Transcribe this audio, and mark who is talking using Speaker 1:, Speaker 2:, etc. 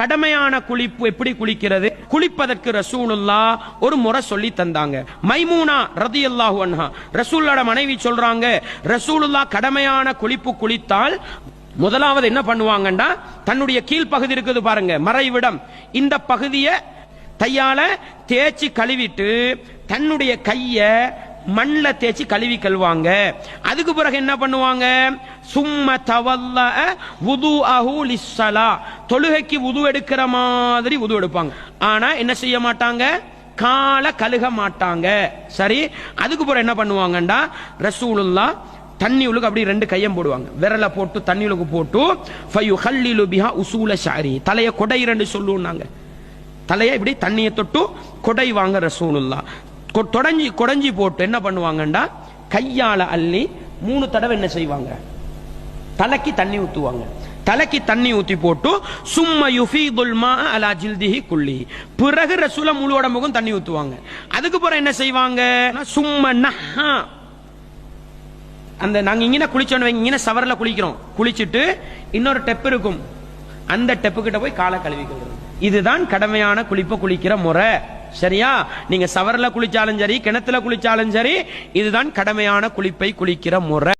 Speaker 1: கடமையான குளிப்பு எப்படி குளிக்கிறது? குளிப்பதற்கு ரசூலுல்லா ஒரு முறை சொல்லி தந்தாங்க. மைமூனா ரதியல்லாஹு அன்ஹா. ரசூலோட மனைவி சொல்றாங்க ரசூலுல்லா கடமையான குளிப்பு குளித்தால் முதலாவது என்ன பண்ணுவாங்கன்னா தன்னுடைய கீழ்ப்பகுதி இருக்குது பாருங்க மறைவிடம். இந்த பகுதியை தையால தேய்ச்சி கழுவிட்டு தன்னுடைய கைய மண்ணில் தேய்ச்சி கழுவி கழுவாங்க. அதுக்கு பிறகு என்ன பண்ணுவாங்க? சும்ம தவல்ல உது அஹு லிஸ்ஸலா. தொழுகைக்கு உது எடுக்கிற மாதிரி உது எடுப்பாங்க. ஆனா என்ன செய்ய மாட்டாங்க? காலை கழுக மாட்டாங்க. சரி? அதுக்கு பிறகு என்ன பண்ணுவாங்கண்டா ரசூலுல்லா தண்ணி உழுக்கு அப்படி ரெண்டு கையம் போடுவாங்க. விரலை போட்டு தண்ணி உழுக்கு போட்டு ஃபையு ஹல்லிலு பிஹா உசூல ஷாரி தலையை கொடை ரெண்டு சொல்லுவாங்க தலையை இப்படி தண்ணியை தொட்டு கொடை வாங்க ரசூலுல்லா. தொடஞ்சி குடஞ்சி போட்டு என்ன பண்ணுவாங்கண்டா? கையால அள்ளி மூணு தடவை என்ன செய்வாங்க? தலைக்கு தண்ணி ஊத்துவாங்க. தலைக்கு தண்ணி ஊத்தி போட்டு சும்மா யுஃபீதுல் மா அலா ஜில்திஹி குள்ளி பிறகு ரசூல முழு உடம்புக்கும் தண்ணி ஊத்துவாங்க. அதுக்கு பிறகு என்ன செய்வாங்க? சும்மா நஹா அந்த நாங்க இங்கே குளிச்சோன்னு இங்கே சவரில் குளிக்கிறோம். குளிச்சுட்டு இன்னொரு டெப் இருக்கும். அந்த டெப்பு கிட்ட போய் காலை கழுவிக்கிறது. இதுதான் கடமையான குளிப்ப குளிக்கிற முறை. சரியா? நீங்க சவரில் குளிச்சாலும் சரி கிணத்துல குளிச்சாலும் சரி இதுதான் கடமையான குளிப்பை குளிக்கிற முறை.